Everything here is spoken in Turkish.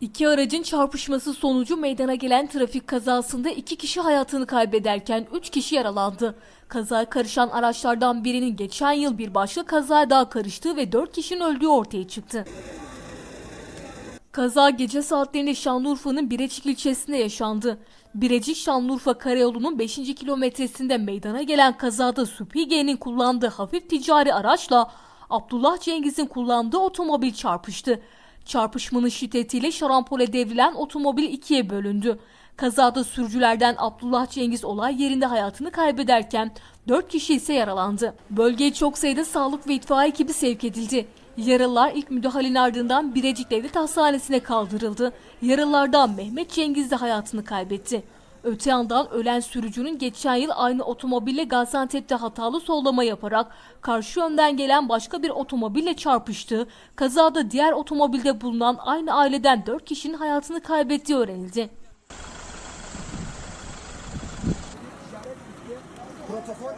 İki aracın çarpışması sonucu meydana gelen trafik kazasında iki kişi hayatını kaybederken üç kişi yaralandı. Kazaya karışan araçlardan birinin geçen yıl bir başka kazaya daha karıştığı ve dört kişinin öldüğü ortaya çıktı. Kaza gece saatlerinde Şanlıurfa'nın Birecik ilçesinde yaşandı. Birecik Şanlıurfa Karayolu'nun 5. kilometresinde meydana gelen kazada Süpürge'nin kullandığı hafif ticari araçla Abdullah Cengiz'in kullandığı otomobil çarpıştı. Çarpışmanın şiddetiyle şarampole devrilen otomobil ikiye bölündü. Kazada sürücülerden Abdullah Cengiz olay yerinde hayatını kaybederken 4 kişi ise yaralandı. Bölgeye çok sayıda sağlık ve itfaiye ekibi sevk edildi. Yaralılar ilk müdahalenin ardından Birecik Devlet Hastanesi'ne kaldırıldı. Yaralılardan Mehmet Cengiz de hayatını kaybetti. Öte yandan ölen sürücünün geçen yıl aynı otomobille Gaziantep'te hatalı sollama yaparak karşı yönden gelen başka bir otomobille çarpıştığı, kazada diğer otomobilde bulunan aynı aileden 4 kişinin hayatını kaybettiği öğrenildi. Protokol